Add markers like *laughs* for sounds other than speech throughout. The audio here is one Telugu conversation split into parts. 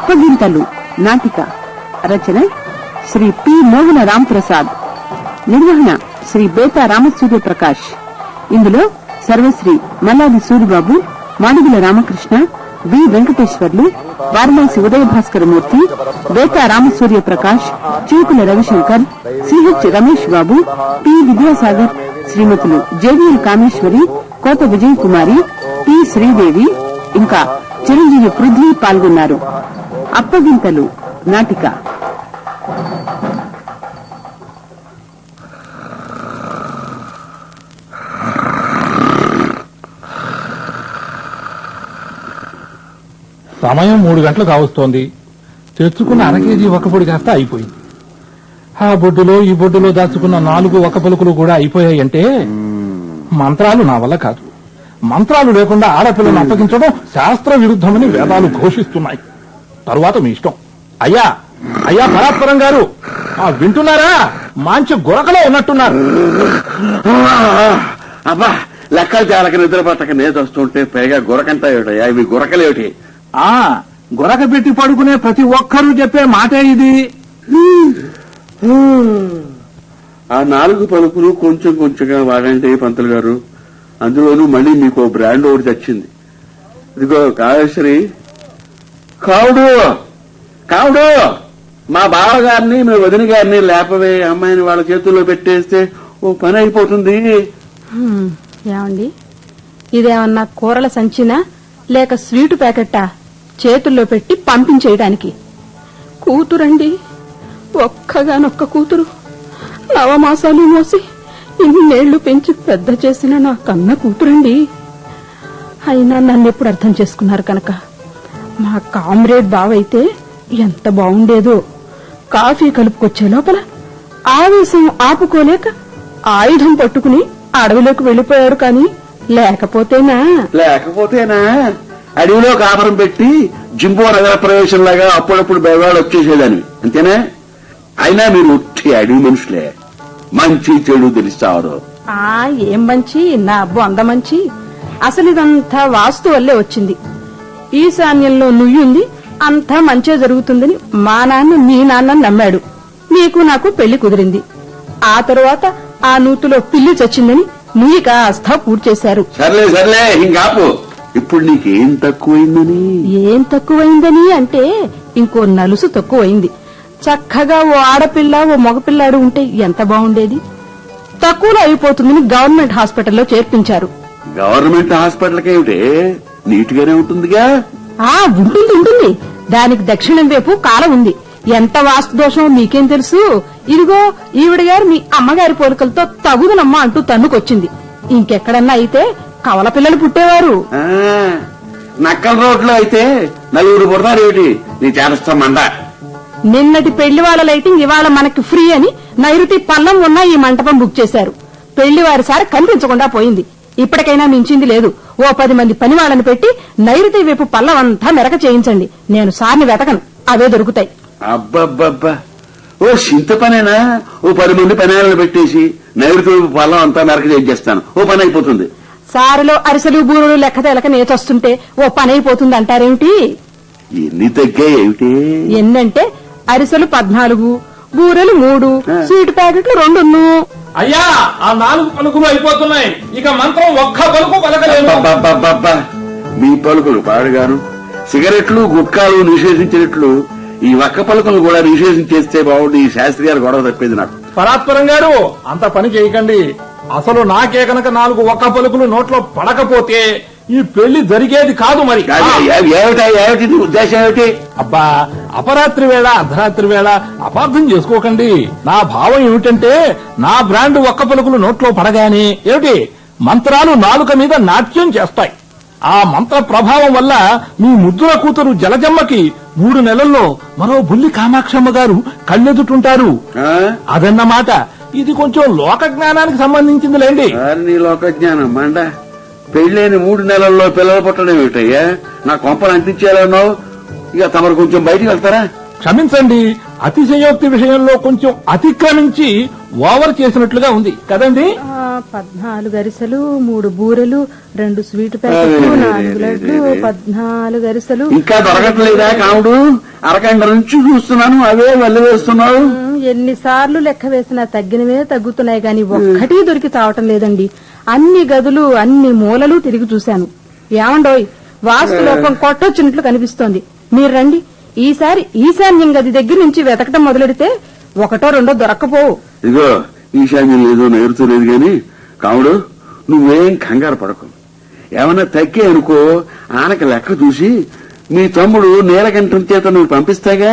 అప్పగింతలు. నాటిక. రచన శ్రీ పి. మోహన రామ్ ప్రసాద్ నిర్వహణ శ్రీ బేతా రామసూర్య ప్రకాష్ ఇందులో Sarvashri Malladi Suribabu Madugula Ramakrishna B Venkateswarlu Varanasi Udaya Bhaskara Murthy Betha Ramasurya Prakash Chivukula Ravishankar CH Ramesh Babu P. Vidyasagar శ్రీమతులు జేవిఎల్ కామేశ్వరి కోట విజయ్ కుమారి పి. శ్రీదేవి ఇంకా చిరంజీవి పృథ్వీ పాల్గొన్నారు. అప్పగింతలు నాటిక. సమయం మూడు గంటలు కావస్తోంది. తెచ్చుకున్న అర కేజీ ఒక్కపొడి కాస్త అయిపోయింది. ఆ బొడ్డులో ఈ బొడ్డులో దాచుకున్న నాలుగు ఒక పలుకులు కూడా అయిపోయాయంటే మంత్రాలు నా వల్ల కాదు. మంత్రాలు లేకుండా ఆడపిల్లను అప్పగించడం శాస్త్ర విరుద్ధమని వేదాలు ఘోషిస్తున్నాయి. తరువాత మీ ఇష్టం అయ్యా అయ్యా పరాత్పరం గారు ఆ వింటున్నారా? మంచి గురకలో ఉన్నట్టున్నారు. అబ్బా లెక్కలు తేలక నిద్ర పట్టక నేత వస్తుంటే పైగా గురకంటా ఏమిటయ్యా? ఇవి గురకలేమిటి ఆ గురక పెట్టి పడుకునే ప్రతి ఒక్కరూ చెప్పే మాటే ఇది. ఆ నాలుగు పలుకులు కొంచెం కొంచెంగా వాడండి పంతులు గారు. అందులోనూ మళ్ళీ మీకు బ్రాండ్ ఒకటి తెచ్చింది. ఇదిగో కాళేశ్వరి కావుడు కావుడు! మా బావగారిని మీ వదిన గారిని లేపవే అమ్మాయిని వాళ్ళ చేతుల్లో పెట్టేస్తే ఓ పని అయిపోతుంది. ఏమండి? ఇదేమన్నా కూరల సంచినా లేక స్వీటు ప్యాకెట్టా? చేతుల్లో పెట్టి పంపించేయడానికి కూతురండి ఒక్కగానొక్క కూతురు. నవమాసాలు మోసి ఇన్నేళ్ళు పెంచి పెద్ద చేసిన నా కన్న కూతురండి. అయినా నన్ను ఎప్పుడు అర్థం చేసుకున్నారు కనుక? మా కామ్రేడ్ బావైతే ఎంత బాగుండేదో కాఫీ కలుపుకొచ్చే లోపల ఆవేశం ఆపుకోలేక ఆయుధం పట్టుకుని అడవిలోకి వెళ్ళిపోయాడు కాని లేకపోతేనా? లేకపోతేనా? అడవిలో కాపురం పెట్టి జింబో నగర ప్రవేశంలాగా అప్పుడప్పుడు బయవాడు వచ్చేసేదాన్ని అంతేనా? అయినా మీరు ఉట్టి అడవి మనుషులే. మంచి చెడు తెలుస్తారు ఆ ఏం మంచి? నా బొంద మంచి అసలు ఇదంతా వాస్తు వల్లే వచ్చింది. ఈశాన్యంలో నుయ్యుంది అంతా మంచే జరుగుతుందని మా నాన్న మీ నాన్న నమ్మాడు. మీకు నాకు పెళ్ళి కుదిరింది. ఆ తరువాత ఆ నూతులో పిల్లి చచ్చిందని నుయ్యి కాస్త పూర్తి చేశారు సర్లే సర్లే ఇంకాపు ఇప్పుడు నీకేం తక్కువైందని? ఏం తక్కువైందని అంటే ఇంకో నలుసు తక్కువైంది. చక్కగా ఓ ఆడపిల్ల ఓ మగపిల్లాడు ఉంటే ఎంత బాగుండేది? తక్కువలో అయిపోతుందని గవర్నమెంట్ హాస్పిటల్లో చేర్పించారు. గవర్నమెంట్ హాస్పిటల్కి ఏమిటే? నీట్గానే ఉంటుందిగా? ఆ ఉంటుంది ఉంటుంది. దానికి దక్షిణం వైపు కాలం ఉంది. ఎంత వాస్తు దోషమో మీకేం తెలుసు? ఇదిగో ఈవిడ గారు మీ అమ్మగారి పోలికలతో తగుదనమ్మా అంటూ తన్నుకొచ్చింది. ఇంకెక్కడన్నా అయితే కవల పిల్లలు పుట్టేవారు. నక్కల రోడ్లో అయితే నలుగురు పుడతారు ఏమిటి నీ చేరస్తా మండ. నిన్నటి పెళ్ళి వాళ్ళ లైటింగ్ ఇవాళ మనకి ఫ్రీ అని నైరుతి పల్లం ఉన్న ఈ మంటపం బుక్ చేశారు. పెళ్ళి వారి సారి కనిపించకుండా పోయింది. ఇప్పటికైనా మించింది లేదు. ఓ పది మంది పని వాళ్ళని పెట్టి నైరుతి వైపు పల్లం అంతా మెరక చేయించండి. నేను సార్ని వెతకను. అవే దొరుకుతాయి. అబ్బబ్బబ్బా. ఓ సింత పనేనా? ఓ పది మంది పనేళ్ళని పెట్టేసి నైరుతి వైపు పొలం అంతా మెరక చేసేస్తాను ఓ పని అయిపోతుంది. సారిలో అరిసెలు బూరులు లెక్క తెలక నేచొస్తుంటే ఓ పని అయిపోతుంది అంటారేమిటి? ఎన్ని తగ్గాయి ఏమిటి? ఎన్నంటే అరిసెలు పద్నాలుగు బూరెలు మూడు స్వీట్ ప్యాకెట్లు రెండున్ను అయ్యా ఆ నాలుగు పలుకులు అయిపోతున్నాయి. ఇక మంత్రం ఒక్క పలుకు పలకలేదు. మీ పలుకులు పాడుగాను. సిగరెట్లు గుట్కాలు నిషేధించినట్లు ఈ వక్క పలుకులు కూడా నిషేధించేస్తే బాగుండి. ఈ శాస్త్రి గారు గొడవ తప్పేది నాకు. పరాత్పరం గారు అంత పని చేయకండి. అసలు నాకే కనుక నాలుగు ఒక్క పలుకులు నోట్లో పడకపోతే ఈ పెళ్ళి జరిగేది కాదు మరి. ఏమిటా ఏమిటి ఉద్దేశం ఏమిటి? అబ్బా అపరాత్రి వేళ అర్ధరాత్రి వేళ అపార్థం చేసుకోకండి. నా భావం ఏమిటంటే నా బ్రాండ్ ఒక్క పలుకులు నోట్లో పడగానే ఏమిటి? మంత్రాలు నాలుక మీద నాట్యం చేస్తాయి. ఆ మంత్ర ప్రభావం వల్ల మీ ముద్దుల కూతురు జలజమ్మకి మూడు నెలల్లో మరో బుల్లి కామాక్షమ్మ గారు కళ్ళెదుటుంటారు. ఆ? అదన్నమాట. ఇది కొంచెం లోక జ్ఞానానికి సంబంధించిందిలేండి. వారి నీ లోకజ్ఞానం మండ. పెళ్ళైన మూడు నెలల్లో పిల్లలు పుట్టడం ఏమిటయ్యా? నా కొంపలు అంటించేయాలన్నావు? ఇక తమరు కొంచెం బయటికి వెళ్తారా? క్షమించండి అతిశయోక్తి విషయంలో కొంచెం అతిక్రమించి ఓవర్ చేసినట్లుగా ఉంది. కదండి? పద్నాలుగు అరిసెలు మూడు బూరెలు రెండు స్వీట్ ప్యాకెట్లు నాలుగు లడ్లు. పద్నాలుగు అరిసెలు. ఇంకా దొరకట్లేదా కావుడు అరగంట నుంచి చూస్తున్నాను అవే వెళ్ళి వేస్తున్నావు. ఎన్నిసార్లు లెక్క వేసినా తగ్గినవే తగ్గుతున్నాయి గాని ఒక్కటి దొరికి చావటం లేదండి. అన్ని గదులు అన్ని మూలలు తిరిగి చూశాను. ఏమండోయ్ వాస్తు లోపం కొట్టొచ్చినట్లు కనిపిస్తోంది. మీరు రండి. ఈసారి ఈశాన్యం గది దగ్గర నుంచి వెతకటం మొదలెడితే ఒకటో రెండో దొరక్కపోవు. ఇదిగో ఈశాన్యం లేదో నేర్చులేదు గాని కావుడు నువ్వేం కంగారు పడకు. ఏమన్నా తగ్గే అనుకో ఆనక లెక్క చూసి మీ తమ్ముడు నీలకంఠం చేత నువ్వు పంపిస్తాగా?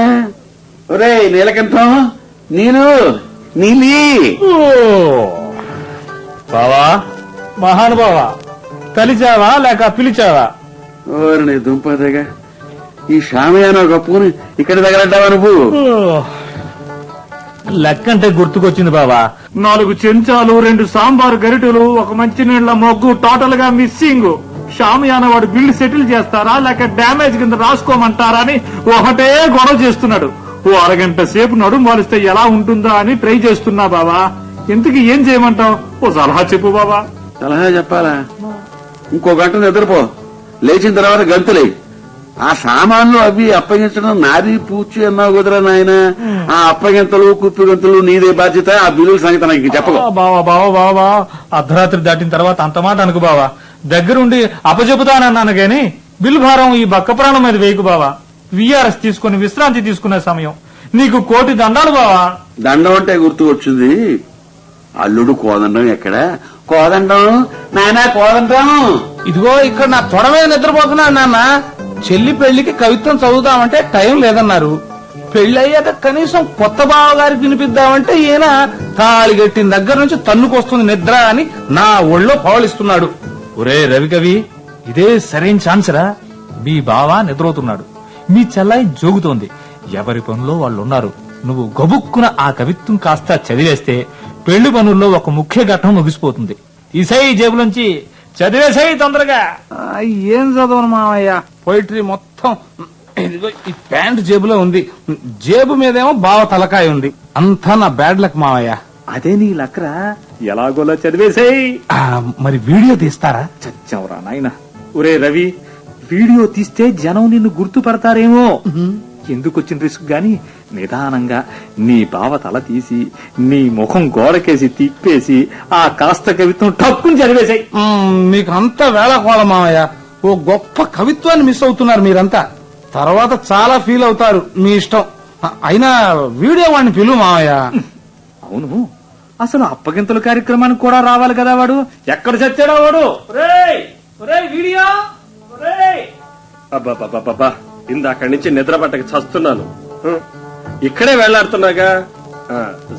ఒరే నీలకంఠం నేను నీలి. బావా మహానుభావా కలిచావా లేక పిలిచావా? ఓరిని దుంపదగా ఈ షామయాన కప్పుకుని ఇక్కడ తగలడ్డావా నువ్వు? లెక్కంటే గుర్తుకొచ్చింది బావా. నాలుగు చెంచాలు రెండు సాంబారు గరిటెలు ఒక మంచినీళ్ళ మొగ్గు టోటల్గా మిస్సింగ్. షామియాన వాడు బిల్లు సెటిల్ చేస్తారా లేక డ్యామేజ్ కింద రాసుకోమంటారా అని ఒకటే గొడవ చేస్తున్నాడు. ఓ అరగంట సేపు నడుము వాలిస్తే ఎలా ఉంటుందా అని ట్రై చేస్తున్నా బావా. ఇంతకీ ఏం చేయమంటావు? ఓ సలహా చెప్పు బావా. సలహా చెప్పాలా? ఇంకో గంట నిద్రపో. లేచిన తర్వాత గంతులే ఆ సామాన్లు అవి అప్పగించడం నాది పూచి అన్నావు కుదరా నాయన? ఆ అప్పగింతలు కుప్పి గంతులు నీదే బాధ్యత ఆ బిల్లుల సంగతి నాకు చెప్పకు. ఆ, బావా బావా బావా. అర్ధరాత్రి దాటిన తర్వాత అంత మాట అనుకు బావా. దగ్గరుండి అపచెబుతానన్నాను గాని బిల్లు భారం ఈ బక్క ప్రాణం మీద వేయకు బావా. విఆర్ఎస్ తీసుకుని విశ్రాంతి తీసుకునే సమయం. నీకు కోటి దండాలు బావా. దండం అంటే గుర్తు వచ్చింది. అల్లుడు కోదండం ఎక్కడ? కోదండం నాయనా కోదండం. ఇదిగో ఇక్కడ నా తొడ మీద నిద్రపోతున్నాను నాన్న. చెల్లి పెళ్ళికి కవిత్వం చదువుదామంటే టైం లేదన్నారు. పెళ్ళి అయ్యాక కనీసం కొత్త బావగారికి వినిపిద్దామంటే ఈయన తాళిగట్టిన దగ్గర నుంచి తన్నుకొస్తుంది నిద్ర అని నా ఒళ్ళో పవలిస్తున్నాడు. ఒరే రవికవి ఇదే సరైన ఛాన్స్ రా. మీ బావ నిద్రవుతున్నాడు మీ చెల్లాయి జోగుతోంది. ఎవరి పనుల్లో వాళ్ళు ఉన్నారు నువ్వు గబుక్కున ఆ కవిత్వం కాస్త చదివేస్తే పెళ్ళి పనుల్లో ఒక ముఖ్య ఘట్టం ముగిసిపోతుంది. ఈసై జేబులోంచి చదివేసాయి తొందరగా. ఆ, ఏం చదవను మామయ్య పోయిటరీ మొత్తం ఇదిగో ఈ ప్యాంట్ జేబులో ఉంది. జేబు మీదేమో బావ తలకాయ ఉంది. అంతా నా బ్యాడ్ లక్ మామయ్య అదే నీ లక్రా? ఎలాగోలా చదివేసాయి ఆ, మరి వీడియో తీస్తారా? చచ్చవరా నాయన. ఒరే రవి వీడియో తీస్తే జనం నిన్ను గుర్తుపడతారేమో. ఎందుకు వచ్చిన రిస్క్? గాని నిదానంగా నీ బావ తల తీసి నీ ముఖం గోడకేసి తిప్పేసి ఆ కాస్త కవిత్వం టక్కుని చదివేశాయి. మీకు అంత వేళకోళం మామయ్య. ఓ గొప్ప కవిత్వాన్ని మిస్ అవుతున్నారు మీరంతా. తర్వాత చాలా ఫీల్ అవుతారు మీ ఇష్టం. అయినా వీడియో వాడిని పిలువు మామయ్య. అవును. అసలు అప్పగింతల కార్యక్రమానికి కూడా రావాలి కదా వాడు? ఎక్కడ చచ్చాడా వాడు? ఒరేయ్! ఒరేయ్, వీడియో! ఒరేయ్! అబ్బాబ్బాబ్బా ఇందాక నుంచి నిద్ర పట్టక చస్తున్నాను. ఇక్కడే వెళ్ళాడుతున్నాగా?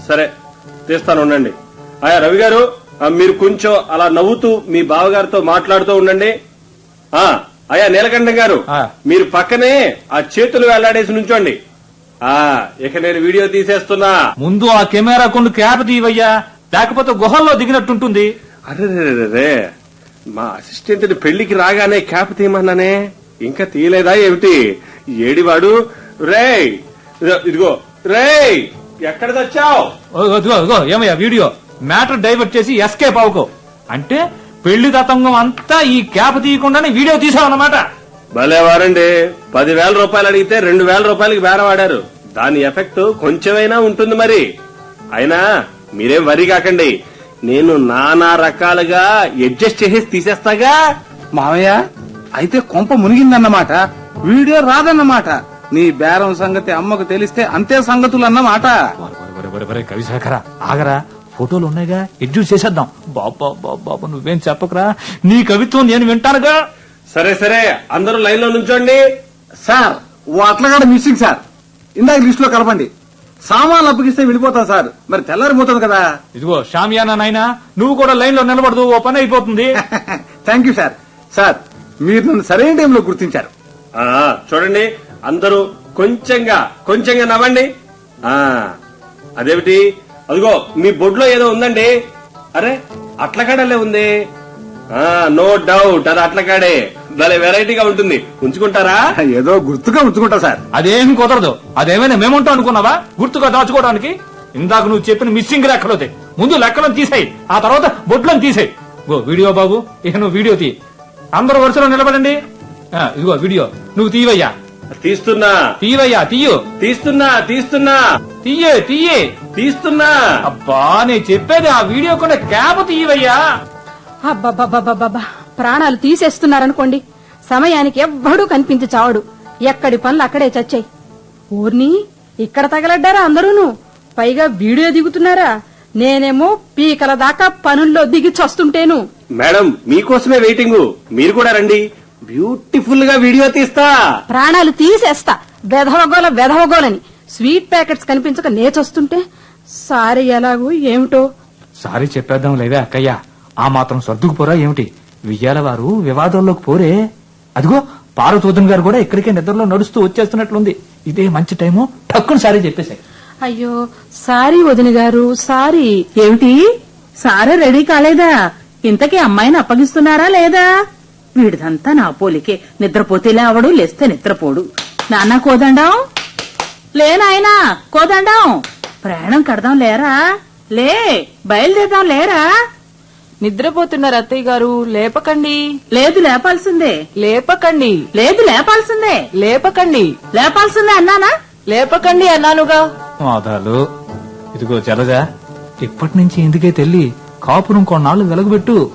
సరే తీస్తాను ఉండండి. ఆయా రవి గారు మీరు కొంచెం అలా నవ్వుతూ మీ బావగారితో మాట్లాడుతూ ఉండండి. ఆ అయ్యా నీలకంఠం గారు. మీరు పక్కనే ఆ చేతులు వెళ్ళాడేసి నుంచోండి. ఆ ఇక నేను వీడియో తీసేస్తున్నా. ముందు ఆ కెమెరా కొన్ని క్యాప్ తీవయ్యా. లేకపోతే గుహల్లో దిగినట్టుంటుంది. అరే మా అసిస్టెంట్ పెళ్ళికి రాగానే క్యాప్ తీయమన్నానే? ఇంకా తీయలేదా ఏమిటి? ఏడివాడు రేయ్ ఇదిగో- రేయ్ ఎక్కడ తెచ్చావు ఏమయ్యా వీడియో. మ్యాటర్ డైవర్ట్ చేసి ఎస్కేప్ అవుకో అంటే పెళ్ళి తతంగం అంతా ఈ క్యాప్ తీయకుండానే వీడియో తీసావన్నమాట. భలేవారండి పదివేల రూపాయలు అడిగితే రెండు వేల రూపాయలకి బేరవాడారు దాని ఎఫెక్ట్ కొంచెమైనా ఉంటుంది మరి. అయినా మీరేం వరి కాకండి. నేను నానా రకాలుగా అడ్జస్ట్ చేసేసి తీసేస్తాగా? మామయ్య అయితే కొంప మునిగిందన్నమాట. వీడియో రాదన్నమాట. నీ బేరం సంగతి అమ్మకు తెలిస్తే అంతే సంగతులు అన్నమాట కవిశాఖర ఆగరా. ఫోటోలు ఉన్నాయిగా ఎడ్యూస్ చేసేద్దాం. బాబా బాబా నువ్వేం చెప్పకరా? నీ కవిత్వం నేను వింటానుగా. సరే సరే అందరూ లైన్లో నుంచోండి. సార్ ఓ అట్లగాడ మిస్సింగ్ సార్. ఇందాక లిస్ట్లో కలపండి. సామాన్లు అప్పగిస్తే వెళ్ళిపోతా సార్. మరి తెల్లారిపోతుంది కదా. ఇదిగో షామియానా నాయనా నువ్వు కూడా లైన్లో నిలబడదు ఓ పని అయిపోతుంది. *laughs* Thank you sir. సార్ మీరు నన్ను సరైన టైంలో గుర్తించారు. ఆ చూడండి అందరూ కొంచెంగా కొంచెంగా నవ్వండి. ఆ అదేమిటి? అదిగో మీ బొడ్లో ఏదో ఉందండి. అరే అట్లకాడలే ఉంది. ఆ నో డౌట్ అది అట్లకాడే. భలే వెరైటీగా ఉంటుంది. ఉంచుకుంటారా? ఏదో గుర్తుగా ఉంచుకుంటా సార్. అదేం కుదరదు. అదేమైనా మేముంటాం అనుకున్నావా? గుర్తుగా దాచుకోవడానికి? ఇందాక నువ్వు చెప్పిన మిస్సింగ్ లెక్కలోదే ముందు లెక్కలను తీసేయి. ఆ తర్వాత బొట్లను తీసేయి. గో వీడియో బాబు ఇక నువ్వు వీడియో తీ అందరూ వరుసలో నిలబడండి. ఆ, ఇదిగో వీడియో. నువ్వు తీవయ్యా. తీస్తున్నా. తీవయ్యా తీయు. తీస్తున్నా తీస్తున్నా. తీయే తీయే. తీస్తున్నా. అబ్బా నేను చెప్పేది ఆ వీడియో కూడా క్యాబ్ తీయవయ్యా అబ్బబ్బబ్బబ్బబ్బా ప్రాణాలు తీసేస్తున్నారనుకోండి. సమయానికి ఎవ్వడూ కనిపించి చావడు. ఎక్కడి పనులు అక్కడే చచ్చాయి. ఊర్ని ఇక్కడ తగలడ్డారా అందరూను? పైగా వీడియో దిగుతున్నారా? నేనేమో పీకల దాకా పనుల్లో దిగి చస్తుంటేను. మేడం మీకోసమే వెయిటింగ్. మీరు కూడా రండి. బ్యూటిఫుల్గా వీడియో తీస్తా. ప్రాణాలు తీసేస్తా. వెధవగోల వెధవగోలని. స్వీట్ ప్యాకెట్స్ కనిపించక నేచొస్తుంటే సారీ ఎలాగూ ఏమిటో? సారీ చెప్పేద్దాం లేవే అక్కయ్య. ఆ మాత్రం సర్దుకుపోరా ఏమిటి? వియ్యాల వారు వివాదంలోకి పోరే. అదిగో పార్వతోదన్ గారు కూడా ఇక్కడికే నిద్రలో నడుస్తూ వచ్చేస్తున్నట్లుంది. ఇదే మంచి టైము. టక్కుని సారీ చెప్పేశాయి అయ్యో సారీ వదిన గారు సారీ. ఏమిటి? సారా రెడీ కాలేదా? ఇంతకీ అమ్మాయిని అప్పగిస్తున్నారా లేదా? వీడిదంతా నా పోలికే. నిద్రపోతే లేవడు లేస్తే నిద్రపోడు. నాన్న కోదండం? లే నాయనా కోదండం? ప్రయాణం కడదాం లేరా? లే బయలుదేరదాం లేరా? నిద్రపోతున్నారు అత్తయ్య గారు లేపకండి. లేదు లేపాల్సిందే. లేపకండి. లేదు లేపాల్సిందే. లేపకండి. లేపాల్సిందే అన్నానా? లేపకండి అన్నానుగా. మాదాలు ఇదిగో జలజా ఇప్పటి నుంచి ఎందుకే తెల్లి కాపురం కొన్నాళ్ళు వెలగబెట్టు.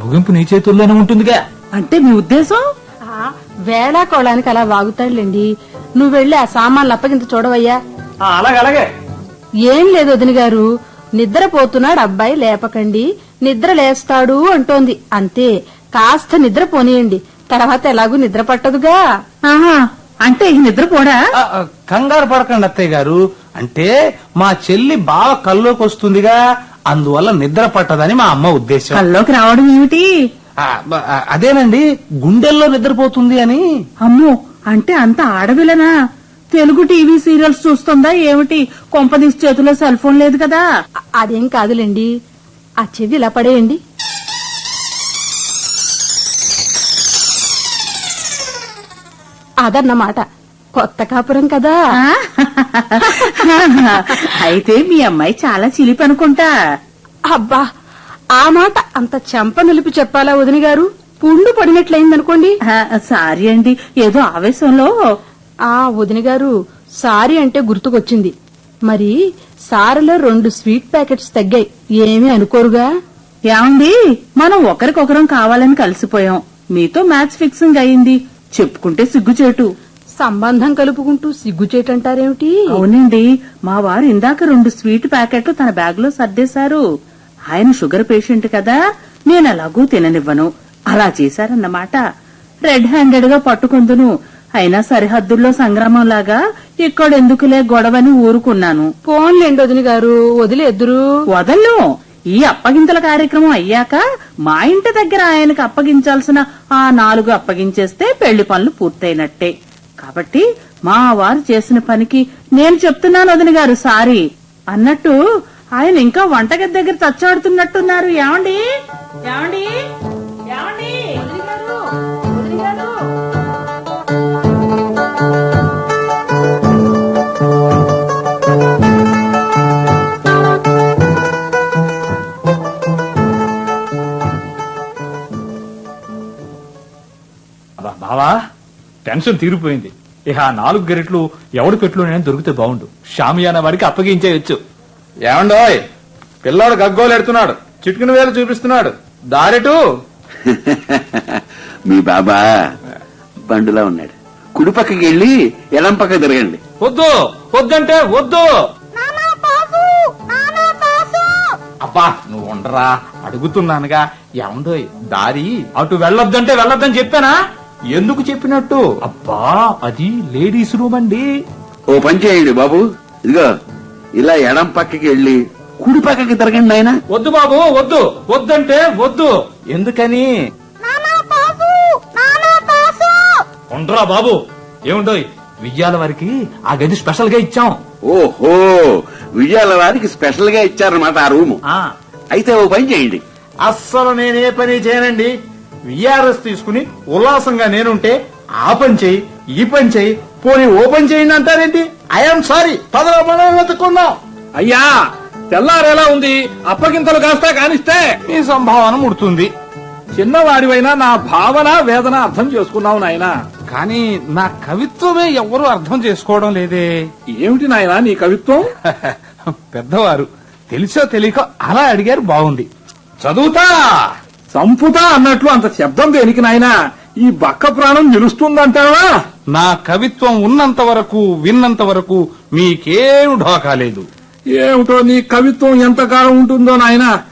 ముగింపు నీ చేతుల్లోనే ఉంటుందిగా. అంటే మీ ఉద్దేశం? ఆ, వేళాకోళానికి అలా వాగుతాడులేండి. నువ్వు వెళ్ళి ఆ సామాన్లు అప్పగింత చూడవయ్యా. అలాగే అలాగే. ఏం లేదు వదిన గారు. నిద్రపోతున్నాడు అబ్బాయి లేపకండి. నిద్ర లేస్తాడు అంటోంది. అంతే. కాస్త నిద్ర పోనీయండి తర్వాత ఎలాగూ నిద్ర పట్టదుగా. ఆహా అంటే ఈ నిద్రపోడా కంగారు పడకండి అత్తయ్య గారు. అంటే మా చెల్లి బాగా కల్లోకి వస్తుందిగా అందువల్ల నిద్ర పట్టదని మా అమ్మ ఉద్దేశం. కల్లోకి రావడం ఏమిటి? అదేనండి గుండెల్లో నిద్రపోతుంది అని. అమ్మో అంటే అంత ఆడవిలనా తెలుగు టీవీ సీరియల్స్ చూస్తుందా ఏమిటి? కొంపదీసి చేతిలో సెల్ ఫోన్ లేదు కదా. అదేం కాదులేండి. ఆ చెవి ఇలా పడేయండి. అదన్నమాట. కొత్త కాపురం కదా. ఆ? అయితే మీ అమ్మాయి చాలా చిలిపి అనుకుంటా. అబ్బా ఆ మాట అంత చెంప నిలిపి చెప్పాలా వదిన గారు? పుండు పడినట్లయిందనుకోండి. సారీ అండి ఏదో ఆవేశంలో. ఆ వదిన గారు సారీ అంటే గుర్తుకొచ్చింది. మరి సారలో రెండు స్వీట్ ప్యాకెట్స్ తగ్గాయి. ఏమీ అనుకోరుగా? ఏమండి మనం ఒకరికొకరం కావాలని కలిసిపోయాం. మీతో మ్యాచ్ ఫిక్సింగ్ అయింది. చెప్పుకుంటే సిగ్గుచేటు. సంబంధం కలుపుకుంటూ సిగ్గుచేటంటారేమిటి? అవునండి. మా వారు ఇందాక రెండు స్వీట్ ప్యాకెట్లు తన బ్యాగ్లో సర్దేశారు. ఆయన షుగర్ పేషెంట్ కదా. నేను ఎలాగూ తిననివ్వను. అలా చేశారన్నమాట. రెడ్ హ్యాండెడ్గా పట్టుకుందును. అయినా సరిహద్దుల్లో సంగ్రామం లాగా ఇక్కడెందుకులే గొడవని ఊరుకున్నాను. పోన్లేండి వదిన గారు. వదిలేద్దురు వదల్లు ఈ అప్పగింతల కార్యక్రమం అయ్యాక మా ఇంటి దగ్గర ఆయనకు అప్పగించాల్సిన ఆ నాలుగు అప్పగించేస్తే పెళ్ళి పనులు పూర్తయినట్టే. కాబట్టి మా వారు చేసిన పనికి నేను చెప్తున్నాను వదిన గారు సారీ. అన్నట్టు ఆయన ఇంకా వంటగది దగ్గర తచ్చాడుతున్నట్టున్నారు. ఏమండి? ఏమండి? ఏమండి? బావా. టెన్షన్ తీరిపోయింది. ఇక ఆ నాలుగు గరిట్లు ఎవడు పెట్లు నేను దొరికితే బాగుండు. షామియానా వాడికి అప్పగించేయచ్చు. ఏమండోయ్? పిల్లాడు గగ్గోలు ఎడుతున్నాడు. చిటుకుని వేలు చూపిస్తున్నాడు. దారెటు. మీ బాబా బండులా ఉన్నాడు. కుడి పక్కకి వెళ్ళి ఎడం పక్క తిరగండి. వద్దు. వద్దంటే వద్దు. అబ్బా నువ్వు ఉండరా. అడుగుతున్నానుగా. ఏమండోయ్? దారి. అటు వెళ్ళొద్దంటే వెళ్ళొద్దని చెప్పానా? ఎందుకు చెప్పినట్టు? అబ్బా అది లేడీస్ రూమ్ అండి. ఓ పని చేయండి బాబు. ఇదిగో ఇలా ఎడం పక్కకి వెళ్ళి కుడి పక్కకి తిరగండి ఆయన వద్దు బాబు వద్దు. వద్దంటే వద్దు. ఎందుకని? ఉండరా బాబు. ఏముండోయ్? వియ్యాల వారికి ఆ గది స్పెషల్గా ఇచ్చాం. ఓహో విజయాల వారికి స్పెషల్గా ఇచ్చారన్నమాట ఆ రూము. ఆ. అయితే ఓ పని చేయండి. అస్సలు నేనే పని చేయనండి. విఆర్ఎస్ తీసుకుని ఉల్లాసంగా నేనుంటే ఆ పని చేయి ఈ పని చేయి పోనీ ఓ పని చేయండి అంటారేంటి? ఐఎమ్ సారీ పదవ మనం వెతుకుందాం అయ్యా తెల్లారేలా ఉంది. అప్పగింతలు కాస్తా కానిస్తే. మీ సంభావన ముడుతుంది. చిన్నవాడివైనా నా భావన వేదన అర్థం చేసుకున్నావు నాయనా. కానీ నా కవిత్వమే ఎవ్వరూ అర్థం చేసుకోవడం లేదే. ఏమిటి నాయనా నీ కవిత్వం? *laughs* పెద్దవారు తెలిసో తెలియకో అలా అడిగారు బాగుంది. చదువుతా! సంపుతా అన్నట్లు అంత శబ్దం దేనికి నాయనా? ఈ బక్క ప్రాణం నిలుస్తుందంటావా? నా కవిత్వం ఉన్నంత వరకు విన్నంత వరకు మీకేం ఢోకా లేదు. ఏమిటో నీ కవిత్వం ఎంతకాలం ఉంటుందో నాయన?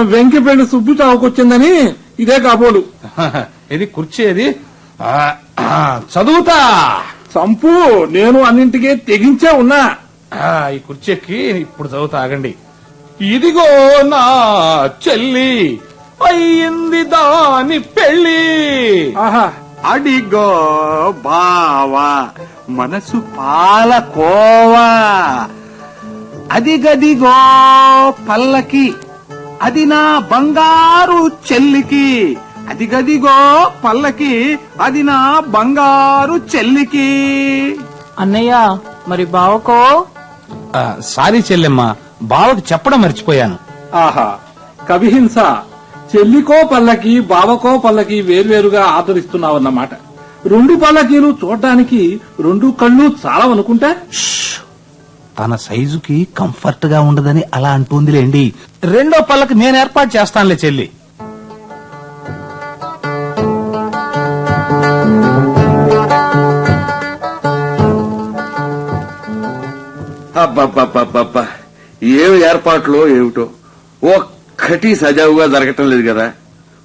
వెంకిపెండి సుబ్బు చావుకొచ్చిందని ఇదే కాబోలు. *laughs* ఇది కుర్చీ చదువుతా. సంపు నేను అన్నింటికీ తెగించే ఉన్నా. ఆ, ఈ కుర్చీ ఎక్కి ఇప్పుడు చదువుతా ఆగండి. ఇదిగో నా చెల్లి అయ్యింది దాని పెళ్ళి ఆహా. అడిగో బావా మనసు పాలకోవా. అదిగదిగో పల్లకి అది నా బంగారు చెల్లికి. అదిగదిగో పల్లకి అది నా బంగారు చెల్లికి. అన్నయ్య మరి బావకో? ఆ, సారీ చెల్లెమ్మ బావకి చెప్పడం మర్చిపోయాను. ఆహా కవిహింస. చెల్లికో పల్లకి బావకో పల్లకి వేర్వేరుగా ఆదరిస్తున్నావన్నమాట. రెండు పల్లకీలు చూడటానికి రెండు కళ్ళు చాలవనుకుంటా? తన సైజుకి కంఫర్ట్గా ఉండదని అలా అంటుందిలేండి. రెండో పళ్ళకి నేను ఏర్పాటు చేస్తానులే చెల్లి. అబ్బబ్బబ్బబ్బబ్బా. ఏం ఏర్పాట్లో ఏమిటో? ఒక్కటి సజావుగా జరగటం లేదు కదా.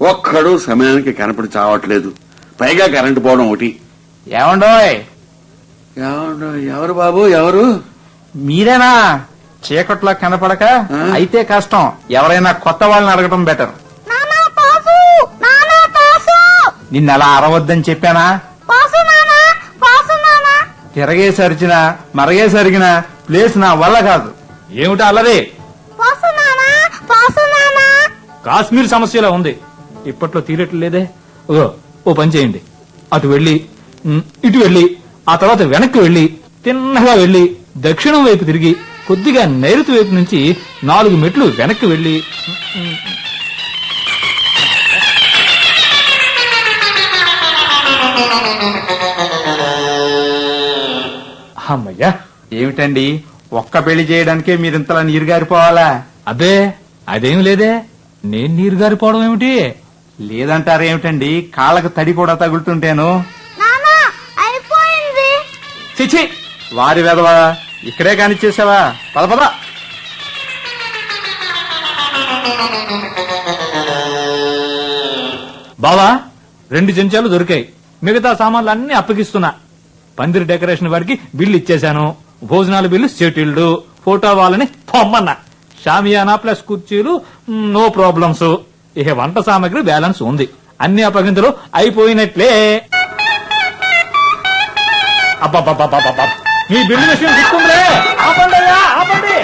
ఒక్కడు సమయానికి కనపడి చావట్లేదు. పైగా కరెంటు పోవడం ఒకటి. ఏమండోయ్? ఎవరు ఎవరు బాబు? ఎవరు? మీరేనా? చీకట్లో కనపడక? అయితే కష్టం. ఎవరైనా కొత్త వాళ్ళని అడగటం బెటర్ నిన్న అలా అరవద్దని చెప్పానా? తిరగేసరిచిన మరగేసరిగిన ప్లేస్ నా వల్ల కాదు. ఏమిటా అల్లరి? కాశ్మీర్ సమస్యలో ఉంది. ఇప్పట్లో తీరట్లు లేదే. ఓ పని చేయండి. అటు వెళ్ళి ఇటు వెళ్ళి ఆ తర్వాత వెనక్కి వెళ్ళి తిన్నగా వెళ్ళి దక్షిణం వైపు తిరిగి కొద్దిగా నైరుతి వైపు నుంచి నాలుగు మెట్లు వెనక్కి వెళ్ళి అమ్మయ్యా. ఏమిటండి? ఒక్క పెళ్ళి చేయడానికే మీరింతలా నీరు గారిపోవాలా అదే అదేం లేదే. నేను నీరు గారిపోవడం ఏమిటి? లేదంటారేమిటండి? కాళ్ళకు తడి కూడా తగులుతుంటేను? అయిపోయింది. చిచి వారి వెదవా ఇక్కడే కానిచ్చేసావా పద పద. బావా రెండు చెంచాలు దొరికాయి. మిగతా సామాన్లు అన్ని అప్పగిస్తున్నా. పందిరి డెకరేషన్ వాడికి బిల్లు ఇచ్చేశాను. భోజనాల బిల్లు సెటిల్డ్. ఫోటో వాళ్ళని పొమ్మన్నా. షామియానా ప్లస్ కుర్చీలు నో ప్రాబ్లమ్స్. ఇక వంట సామాగ్రి బ్యాలెన్స్ ఉంది. అన్ని అప్పగింతలు అయిపోయినట్లే. మీ బిల్లు విషయం ఆపండి. ఆపండి.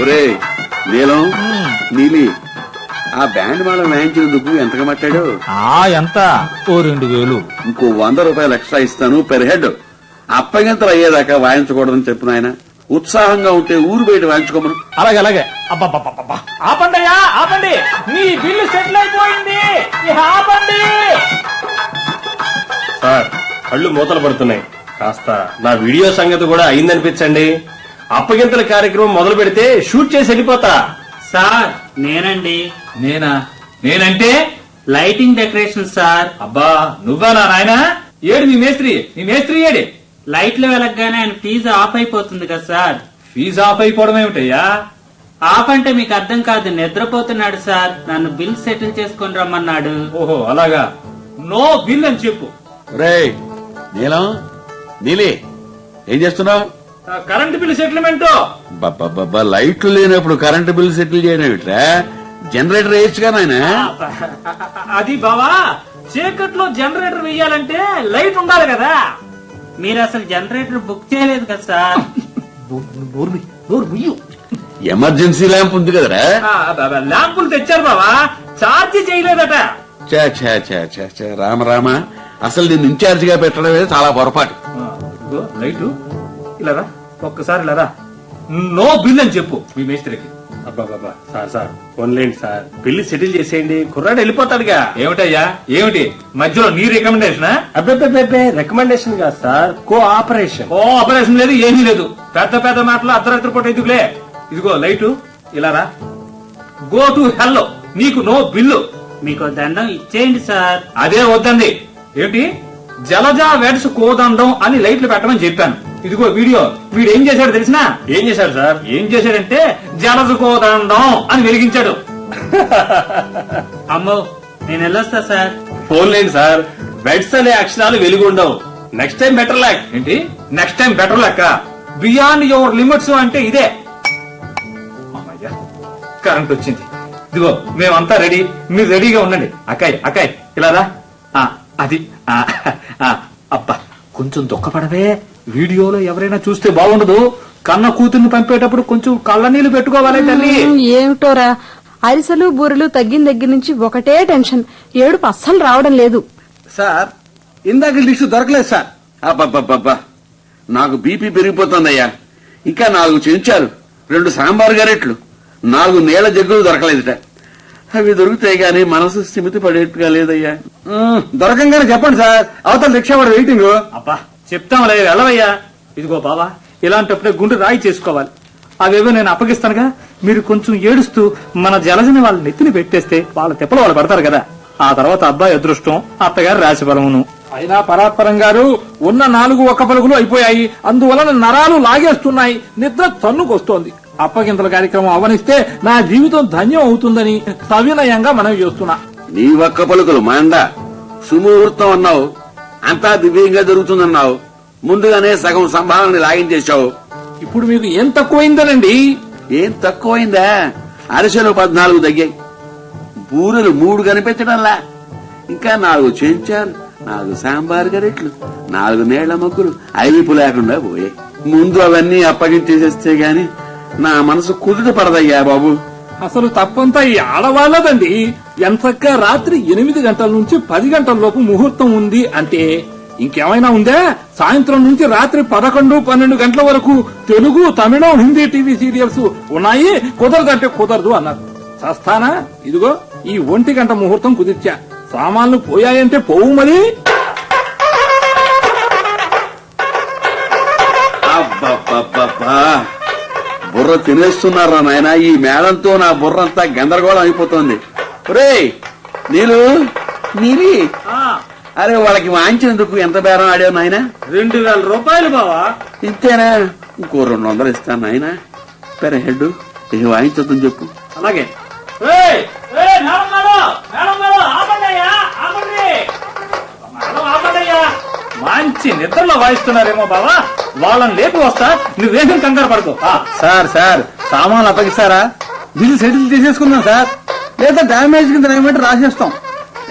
ఒరేయ్ నీలం నీలి. ఆ బ్యాండ్ మేళం వేయించినందుకు ఎంతగా మట్టాడు ఆ ఎంత? ఓ రెండు వేలు. ఇంకో వంద రూపాయలు ఎక్స్ట్రా ఇస్తాను పెర్ హెడ్. అప్పగింతలు అయ్యేదాకా వాయించకూడదని చెప్పిన ఆయన. ఉత్సాహంగా ఉంటే ఊరు బయట వాయించుకోమను. అలాగే అలాగే. ఆపండి ఆపండి. మీ బిల్లు సెటిల్ అయిపోయింది. ఆపండి. సార్ కళ్ళు మూతలు పడుతున్నాయి. కాస్త నా వీడియో సంగతి కూడా అయిందనిపించండి. అప్పగింతల కార్యక్రమం మొదలు పెడితే షూట్ చేసి వెళ్ళిపోతా. సార్ నేనండి. నేనా? నేనంటే? Lighting decoration sir. అబ్బా నువ్వా నా నాయనా? ఏడు నీ మేస్త్రి నీ మేస్త్రి ఏడి. లైట్లు వెలగగానే ఆయన ఫీజు ఆఫ్ అయిపోతుంది కదా సార్. ఫీజు ఆఫ్ అయిపోవడం ఏమిటయ్యా? ఆఫ్ అంటే మీకు అర్థం కాదు నిద్రపోతున్నాడు సార్. నన్ను బిల్ సెటిల్ చేసుకొని రమ్మన్నాడు. ఓహో అలాగా? నో బిల్ అని చెప్పు. రేయ్ నీలం నీలి ఏం చేస్తున్నావు? ఆ, కరెంటు బిల్లు సెటిల్మెంట్. బాబా లైట్లు లేనప్పుడు కరెంటు బిల్ సెటిల్ చేయడం ఏమిట్రా జనరేటర్ వేయచ్చుగా నాయన? అది బావా చీకట్లో జనరేటర్ వెయ్యాలంటే లైట్ ఉండాలి కదా. మీరు అసలు జనరేటర్ బుక్ చేయలేదు కదా సార్? ఎమర్జెన్సీ ల్యాంప్ ఉంది కదరా? ఆ, బ- బ- ల్యాంపులు తెచ్చారు బావా. ఛార్జ్ చేయలేదట. చా చా చా చా చా రామ రామ. అసలు నిన్ను ఇన్ఛార్జ్గా పెట్టడమే చాలా పొరపాటు. ఆ, ఇదిగో లైటు. ఇలా రా. ఒక్కసారి ఇలా రా. నో బిల్ అని చెప్పు మీ మేస్త్రికి. అబ్బాబాబా సార్ సార్ ఫోన్లేండి సార్. బిల్లు సెటిల్ చేసేయండి. కుర్రాడు వెళ్ళిపోతాడుగా. ఏమిటయ్యా? ఏమిటి? మధ్యలో నీ రికమెండేషన్? అబ్బే రికమెండేషన్ కాదు సార్. కో ఆపరేషన్ ఓ ఆపరేషన్ లేదు ఏమీ లేదు. పెద్ద పెద్ద మాటలు అర్ధరాత్రి పూట ఎందుకులే? ఇదిగో లైటు ఇలా రా. గో టు హెల్లో నీకు నో బిల్లు మీకు దండం ఇచ్చేయండి సార్. అదే వద్దండి ఏంటి జలజ వెడ్స్ కోదండం అని లైట్లు పెట్టమని చెప్పాను. ఇదిగో వీడియో. వీడు ఏం చేశాడు తెలిసినా? ఏం చేశారు సార్? ఏం చేశాడంటే జలజ కోదండం అని వెలిగించాడు. అమ్మో నేను వెళ్ళొస్తా సార్. ఫోన్లేండి సార్. బెడ్స్ అనే అక్షరాలు వెలుగు ఉండవు. నెక్స్ట్ టైం బెటర్ లాక్ ఏంటి? నెక్స్ట్ టైం బెటర్ లెక్క బియాండ్ యువర్ లిమిట్స్ అంటే ఇదే. కరెంట్ వచ్చింది. ఇదిగో మేమంతా రెడీ మీరు రెడీగా ఉండండి. అక్కాయ్ అక్కాయ్ ఇలా రా. అది అబ్బా. కొంచెం దుఃఖపడవే వీడియోలో ఎవరైనా చూస్తే బాగుండదు. కన్న కూతుర్ని పంపేటప్పుడు కొంచెం కళ్ళ నీళ్ళు పెట్టుకోవాలి తల్లి. ఏమిటోరా? అరిసెలు బూరెలు తగ్గిన దగ్గర నుంచి ఒకటే టెన్షన్. ఏడుపు అస్సలు రావడం లేదు. సార్ ఇందాక లిస్టు దొరకలేదు సార్. అబ్బబ్బబ్బబ్బా. నాకు బీపీ పెరిగిపోతుందయ్యా. ఇంకా నాలుగు చెంచాలు రెండు సాంబార్ గరెట్లు నాలుగు నీళ్ళ జగ్గులు దొరకలేదుట. అవి దొరుకుతాయి గాని మనసు స్థిమితి పడేట్టుగా లేదయ్యా. దొరకంగానే చెప్పండి సార్. అవతల రిక్షా వాడు వెయిటింగ్. అబ్బా చెప్తాంలే వెళ్ళవయ్యా. ఇదిగో బావా ఇలాంటప్పుడే గుండె రాయి చేసుకోవాలి. అవేవో నేను అప్పగిస్తానుగా. మీరు కొంచెం ఏడుస్తూ మన జలజని వాళ్ళ నెత్తిని పెట్టేస్తే వాళ్ళ తిప్పలు వాళ్ళు పడతారు కదా. ఆ తర్వాత అబ్బాయి అదృష్టం అత్తగారు రాశి బలమును అయినా పరాత్పరం గారు ఉన్న నాలుగు ఒక్క పలుకులు అయిపోయాయి. అందువలన నరాలు లాగేస్తున్నాయి. నిద్ర తన్నుకొస్తోంది. అప్పగింతల కార్యక్రమం అవనిస్తే నా జీవితం ధన్యం అవుతుందని సవినయంగా మనం చేస్తున్నా. నీ ఒక్క పలుకులు మాండ సుముహూర్తం అన్నావు. అంతా దివ్యంగా జరుగుతుందన్నావు. ముందుగానే సగం సంభావనని లాగించేశావు ఇప్పుడు మీకు ఏం తక్కువైందనండి? ఏం తక్కువైందా? అరిసెలు పద్నాలుగు తగ్గాయి. బూరెలు మూడు కనిపించడంలా ఇంకా నాలుగు చెంచాలు నాలుగు సాంబార్ గరెట్లు నాలుగు నీళ్ళ మొక్కులు ఐవిపు లేకుండా పోయాయి. ముందు అవన్నీ అప్పగించేసేస్తే గాని నా మనసు కుదుట పడదయ్యా బాబు. అసలు తప్పంతా ఈ ఆడవాళ్ళదండి. ఎంతక్క రాత్రి ఎనిమిది గంటల నుంచి పది గంటల లోపు ముహూర్తం ఉంది అంటే ఇంకేమైనా ఉందా? సాయంత్రం నుంచి రాత్రి పదకొండు పన్నెండు గంటల వరకు తెలుగు తమిళం హిందీ టీవీ సీరియల్స్ ఉన్నాయి. కుదరదంటే కుదరదు అన్నారు. సస్తానా? ఇదిగో ఈ ఒంటి గంట ముహూర్తం కుదిర్చా. సామాన్లు పోయాయంటే పోవు మరి. అబ్బబ్బబ్బబ్బా. బుర్ర తినేస్తున్నారా నాయన? ఈ మేళంతో నా బుర్రంతా గందరగోళం అయిపోతుంది. ఒరేయ్ నీలు? నీలి? అరే వాళ్ళకి వాంచినందుకు ఎంత బేరం ఆడావు నాయనా? రెండు వేల రూపాయలు బావా. ఇంతేనా? ఇంకో రెండు వందలు ఇస్తాను నాయన. పెరే హెడ్ ఇక వాయించొద్దని చెప్పు. అలాగే. మంచి నిద్రలో వాయిస్తున్నారేమో బావా. వాళ్ళని లేపి వస్తా నువ్వేమీ కంగారు పడుకో. ఆ, సార్ సార్ సామాన్లు అప్పగిస్తారా? బిల్లు సెటిల్ చేసేసుకుందాం సార్. లేదా డ్యామేజ్ కింద ఏమంటే రాసేస్తాం.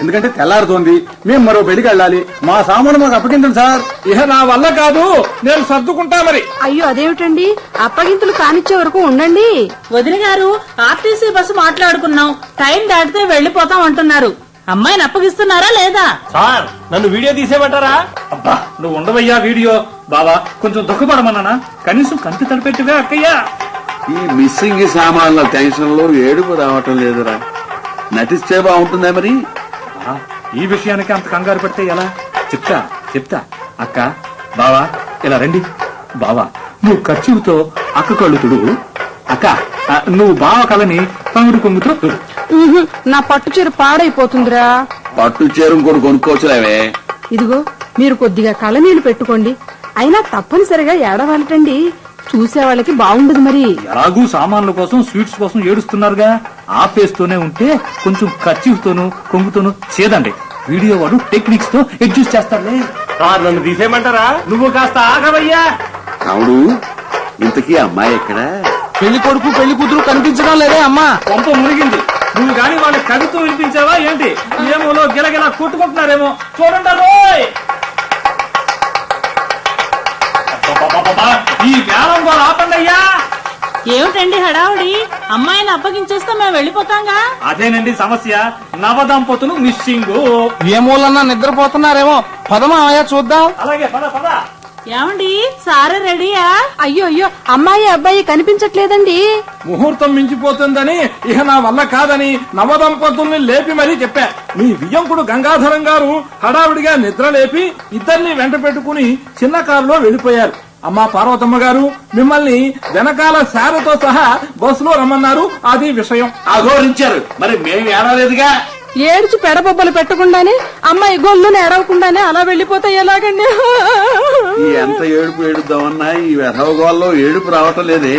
ఎందుకంటే తెల్లారుతోంది మేము మరో బయటికి వెళ్ళాలి. మా సామాను మాకు అప్పగించండి సార్. ఇహ నా వల్ల కాదు నేను సర్దుకుంటా మరి. అయ్యో అదేమిటండి? అప్పగింతలు కానిచ్చే వరకు ఉండండి. వదిన గారు ఆర్టీసీ బస్సు మాట్లాడుకున్నాం. టైం దాటితే వెళ్ళిపోతాం అంటున్నారు. అమ్మాయిని అప్పగిస్తున్నారా లేదా? సార్ నన్ను వీడియో తీసేమంటారా అబ్బా నువ్వు ఉండవయ్యా వీడియో. బావా కొంచెం దుఃఖపడమన్నానా కనీసం కంటి తడిపెట్టివే అక్కయ్యా. ఈ మిస్సింగ్ సామాన్ల టెన్షన్లో ఏడుపు రావటం లేదురా. నటిస్తే బాగుంటుందా మరి? ఆ, ఈ విషయానికి అంత కంగారు పెడితే ఎలా? చెప్తా చెప్తా. అక్క బావా ఇలా రండి. బావా నువ్వు ఖర్చుతో అక్క కళ్ళు తుడువు. అక్క ఆ, నువ్వు బావ కళని పముడు కొంగుతో తుడు. నా పట్టు చీర పాడైపోతుందిరా. పట్టు చీర ఇంకోటి కొనుక్కోవచ్చులేవే. ఇదిగో మీరు కొద్దిగా కళ్ళనీళ్ళు పెట్టుకోండి. అయినా తప్పనిసరిగా ఏడవాలటండి. చూసే వాళ్ళకి బాగుండదు మరి. ఎలాగూ సామాన్ల కోసం స్వీట్స్ కోసం ఏడుస్తున్నారుగా. ఆపేస్తూనే ఉంటే కొంచెం ఖర్చుతోను కొంగుతోను చేదండి. వీడియో వాడు టెక్నిక్స్తో అడ్జస్ట్ చేస్తారులే. నన్ను తీసేయమంటారా? నువ్వు కాస్త ఆగవయ్యా. కావుడు ఇంతకీ అమ్మాయి ఎక్కడా? పెళ్ళి కొడుకు పెళ్ళి కూతురు కనిపించడం లేదే అమ్మా. పంప మునిగింది. నువ్వు గాని వాళ్ళ కవిత్వం వినిపించావా? ఏంటి? ఏమోలో గిలగిల కొట్టుకుంటున్నారేమో. చూడండి రోయ్! ఈ మేళం కూడా ఆపండి అయ్యా! ఏమిటండి హడావుడి? అమ్మాయిని అప్పగించేస్తే మేము వెళ్ళిపోతాంగా? అదేనండి సమస్య. నవ దంపతులు మిస్సింగ్. ఏ మూలన్నా నిద్రపోతున్నారేమో పదమావయ్య చూద్దాం. అలాగే పద పద. ఏమండి? సారే రెడీయా? అయ్యో అయ్యో అమ్మాయి అబ్బాయి కనిపించట్లేదండి. ముహూర్తం మించిపోతుందని ఇక నా వల్ల కాదని నవదంపతుల్ని లేపి మరీ చెప్పా. మీ వియ్యంకుడు గంగాధరం గారు హడావిడిగా నిద్ర లేపి ఇద్దరిని వెంట పెట్టుకుని చిన్న కారులో వెళ్ళిపోయారు అమ్మా పార్వతమ్మ గారు మిమ్మల్ని వెనకాల శారతో సహా బస్సులో రమ్మన్నారు. అది విషయం. అఘోరించారు. మరి మేము ఏడలేదుగా ఏడ్చి పెడబొబ్బలు పెట్టకుండానే అమ్మాయి గొల్లుని ఎడవకుండానే అలా వెళ్ళిపోతే ఎలాగండి? ఎంత ఏడుపు ఏడుద్దామన్నా ఈ వెధవగోల్లో ఏడుపు రావటం లేదే.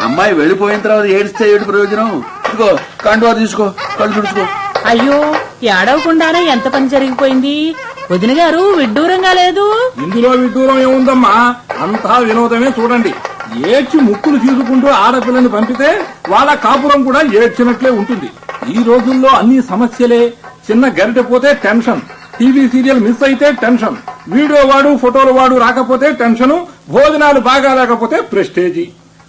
అమ్మాయి వెళ్ళిపోయిన తర్వాత ఏడిస్తే ఏడు ప్రయోజనం? ఇదిగో కండువా తీసుకో కళ్ళు తుడుచుకో. అయ్యో ఏడవకుండానే ఎంత పని జరిగిపోయింది? వదిన గారు విడ్డూరంగా లేదు? ఇందులో విదూరం ఏముందమ్మా? అంతా వినోదమే చూడండి. ఏడ్చి ముక్కులు తీసుకుంటూ ఆడపిల్లని పంపితే వాళ్ళ కాపురం కూడా ఏడ్చినట్లే ఉంటుంది. ఈ రోజుల్లో అన్ని సమస్యలే. చిన్న గరిటె పోతే టెన్షన్. టీవీ సీరియల్ మిస్ అయితే టెన్షన్. వీడియో వాడు ఫోటోలు వాడు రాకపోతే టెన్షన్ భోజనాలు బాగా లేకపోతే ప్రెస్టేజీ.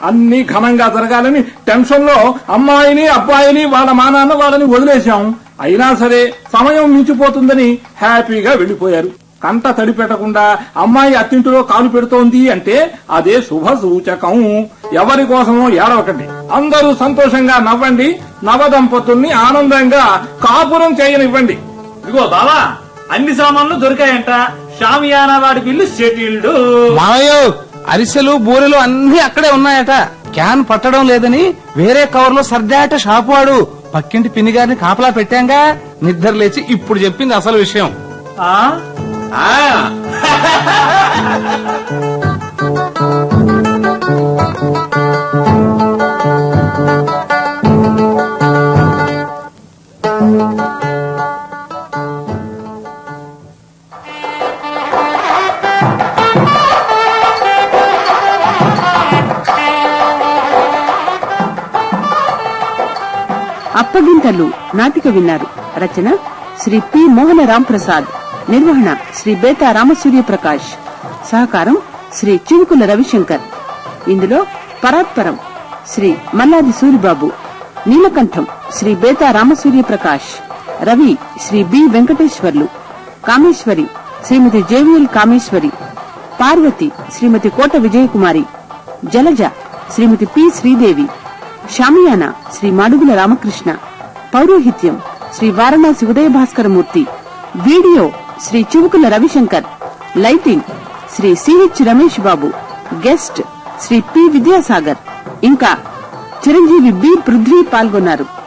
అన్ని ఘనంగా జరగాలని టెన్షన్లో అమ్మాయిని అబ్బాయిని వాళ్ళ మానాన్న వాళ్ళని వదిలేశాం. అయినా సరే సమయం మించిపోతుందని హ్యాపీగా వెళ్ళిపోయారు కంట తడి పెట్టకుండా అమ్మాయి అత్తింటిలో కాలు పెడుతోంది అంటే అదే శుభ సూచకం. ఎవరి కోసమో ఏడవకండి. అందరూ సంతోషంగా నవ్వండి. నవదంపతుల్ని ఆనందంగా కాపురం చేయనివ్వండి. ఇదిగో బావా అన్ని సామాన్లు దొరికాయంట. షామియానా వాడి బిల్లు సెటిల్డ్. మావయ్య అరిసెలు బూరెలు అన్ని అక్కడే ఉన్నాయట. క్యాన్ పట్టడం లేదని వేరే కవర్లో సర్దాట షాపు వాడు పక్కింటి పిన్ని గారిని కాపలా పెట్టాంగా. నిద్ర లేచి ఇప్పుడు చెప్పింది అసలు విషయం. ఆ? ఆ. *laughs* అప్పగింతలు నాటిక విన్నారు. రచన శ్రీ పి మోహన రామ్ ప్రసాద్ నిర్వహణ శ్రీ బేతా రామసూర్య ప్రకాష్ సహకారం శ్రీ చివుకుల రవిశంకర్. ఇందులో పరాత్పరం శ్రీ మల్లాది సూరిబాబు. నీలకంఠం శ్రీ బేతా రామసూర్య ప్రకాష్ రవి శ్రీ బి వెంకటేశ్వర్లు. కామేశ్వరి శ్రీమతి జేవిఎల్ కామేశ్వరి. పార్వతి శ్రీమతి కోట విజయకుమారి. జలజ శ్రీమతి P Sridevi. Shamiana Shri Madugula Ramakrishna. పౌరోహిత్యం Shri Varanasi Udaya Bhaskaramurthy video Shri Chivukula Ravishankar. Lighting Shri Ch Ramesh Babu. Guest Shri P Vidyasagar. ఇంకా చిరంజీవి బి పృథ్వీ పాల్గొన్నారు.